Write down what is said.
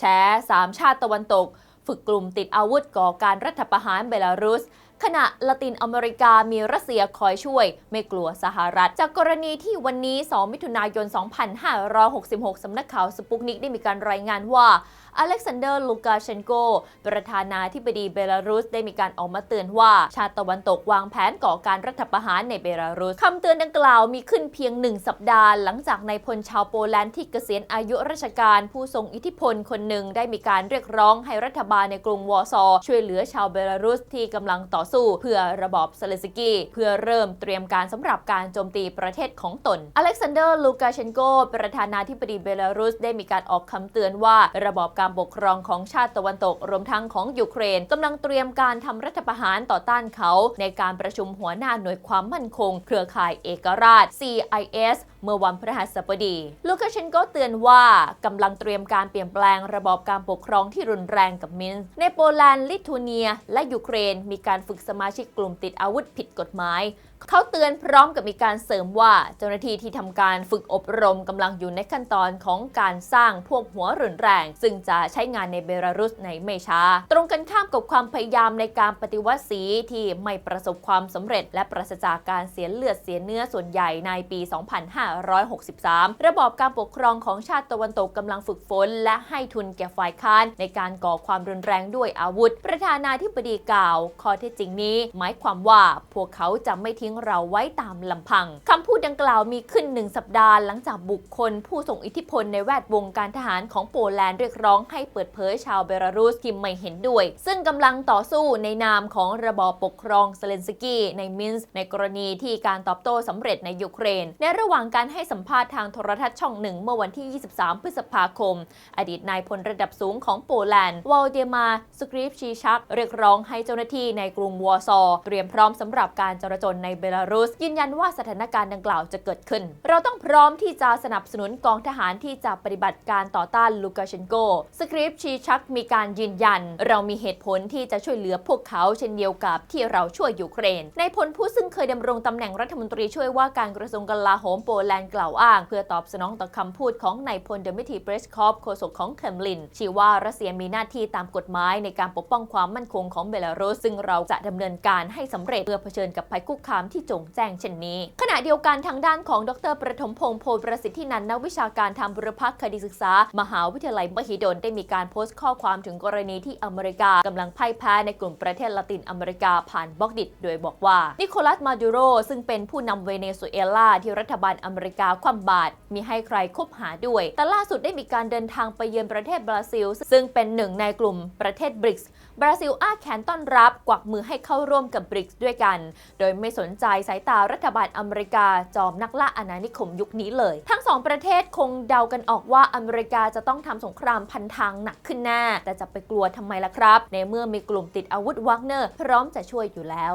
แชร์สามชาติตะวันตก ฝึกกลุ่มติดอาวุธก่อการรัฐประหารเบลารุส ขณะละตินอเมริกามีรัสเซียคอยช่วย ไม่กลัวสหรัฐ จากกรณีที่วันนี้ 2 มิถุนายน 2566 สำนักข่าวสปุกนิกได้มีการรายงานว่าอเล็กซานเดอร์ ลูกาเชนโก ประธานาธิบดีเบลารุส ได้มีการออกมาเตือนว่า ชาติตะวันตกวางแผนก่อการรัฐประหารในเบลารุส คำเตือนดังกล่าวมีขึ้นเพียงหนึ่งสัปดาห์ หลังจากนายพลชาวโปแลนด์ที่เกษียณอายุราชการ ผู้ทรงอิทธิพลคนหนึ่งได้มีการเรียกร้องให้รัฐบาลในกรุงวอร์ซอช่วยเหลือชาวเบลารุสที่กำลังต่อสู้ เพื่อระบอบเซเลสกี้ เพื่อเริ่มเตรียมการสำหรับการโจมตีประเทศของตน อเล็กซานเดอร์ลูกาเชนโก ประธานาธิบดีเบลารุส ได้มีการออกคำเตือนว่า ระบอบการปกครองของชาติตะวันตก รวมทั้งของยูเครนกำลังเตรียมการทำรัฐประหารต่อต้านเขา ในการประชุมหัวหน้าหน่วยความมั่นคง เครือข่ายเอกราช CIS เมื่อวันพฤหัสบดี ลูคาเชนโกเตือนว่ากำลังเตรียมการเปลี่ยนแปลงระบอบการปกครองที่รุนแรงกับมินส์ในโปแลนด์ลิทัวเนีย และยูเครนมีการฝึกสมาชิกกลุ่มติดอาวุธผิดกฎหมายเขาเตือนพร้อมกับมีการเสริมว่าเจ้าหน้าที่ที่ทำการฝึกอบรมกำลังอยู่ในขั้นตอนของการสร้างพวกหัวรุนแรง ซึ่งจะใช้งานในเบลารุสในไม่ช้า ตรงกันข้ามกับความพยายามในการปฏิวัติสีที่ไม่ประสบความสำเร็จ และปราศจากการเสียเลือดเสียเนื้อส่วนใหญ่ในปี 2563 ระบอบการปกครองของชาติตะวันตกกำลังฝึกฝน และให้ทุนแก่ฝ่ายค้านในการก่อความรุนแรงด้วยอาวุธ ประธานาธิบดีกล่าว ข้อเท็จจริงนี้ หมายความว่าพวกเขาจะไม่ทิ้งเราไว้ตามลำพังคำพูดดังกล่าวมีขึ้นหนึ่งสัปดาห์หลังจากบุคคล ผู้ทรงอิทธิพลในแวดวงการทหารของโปแลนด์เรียกร้องให้เปิดเผยชาวเบลารุสที่ไม่เห็นด้วย ซึ่งกำลังต่อสู้ในนามของระบอบปกครองเซเลนสกี้ในมินส์ในกรณีที่การตอบโต้สำเร็จในยูเครน ในระหว่างการให้สัมภาษณ์ทางโทรทัศน์ช่องหนึ่งเมื่อวันที่ 23 พฤษภาคม อดีตนายพลระดับสูงของโปแลนด์วอลเดมาสกริปชีชัก เรียกร้องให้เจ้าหน้าที่ในกรุงวอร์ซอเตรียมพร้อมสำหรับการจราจรในเบลารุส ยืนยันว่าสถานการณ์ดังกล่าวจะเกิดขึ้น เราต้องพร้อมที่จะสนับสนุนกองทหารที่จะปฏิบัติการต่อต้านลูกาเชนโก สคริปชีชักมีการยืนยัน เรามีเหตุผลที่จะช่วยเหลือพวกเขาเช่นเดียวกับที่เราช่วยยูเครน ในพลผู้ซึ่งเคยดำรงตำแหน่งรัฐมนตรีช่วยว่าการกระทรวงกลาโหมโปแลนด์กล่าวอ้าง เพื่อตอบสนองต่อคำพูดของนายพลเดมิทรีเบรสคอฟโฆษกของเคมลินชี้ว่ารัสเซียมีหน้าที่ตามกฎหมายในการปกป้องความมั่นคงของเบลารุสซึ่งเราจะดำเนินการให้สำเร็จเพื่อเผชิญกับภัยคุกคามที่จงแจ้งเช่นนี้ ขณะเดียวกันทางด้านของดรประถมพงษ์โพประสิทธินันนักวิชาการทางบุรพคดีศึกษา มหาวิทยาลัยมหิดลได้มีการโพสต์ข้อความถึงกรณีที่อเมริกากำลังพ่ายแพ้ในกลุ่มประเทศละตินอเมริกาผ่านบล็อกดิต โดยบอกว่า นิโคลัสมาดูโรซึ่งเป็นผู้นำเวเนซุเอลาที่รัฐบาลอเมริกาคว่ำบาตรมีให้ใครคบหาด้วย แต่ล่าสุดได้มีการเดินทางไปเยือนประเทศบราซิล ซึ่งเป็นหนึ่งในกลุ่มประเทศบริกส์บราซิลอ้าแขนต้อนรับกวักมือให้เข้าร่วมกับบริกส์ด้วยกัน โดยไม่สนใจสายตารัฐบาลอเมริกาจอมนักล่าอาณานิคมยุคนี้เลย ทั้งสองประเทศคงเดากันออกว่าอเมริกาจะต้องทำสงครามพันทางหนักขึ้นแน่แต่จะไปกลัวทำไมล่ะครับ ในเมื่อมีกลุ่มติดอาวุธวักเนอร์พร้อมจะช่วยอยู่แล้ว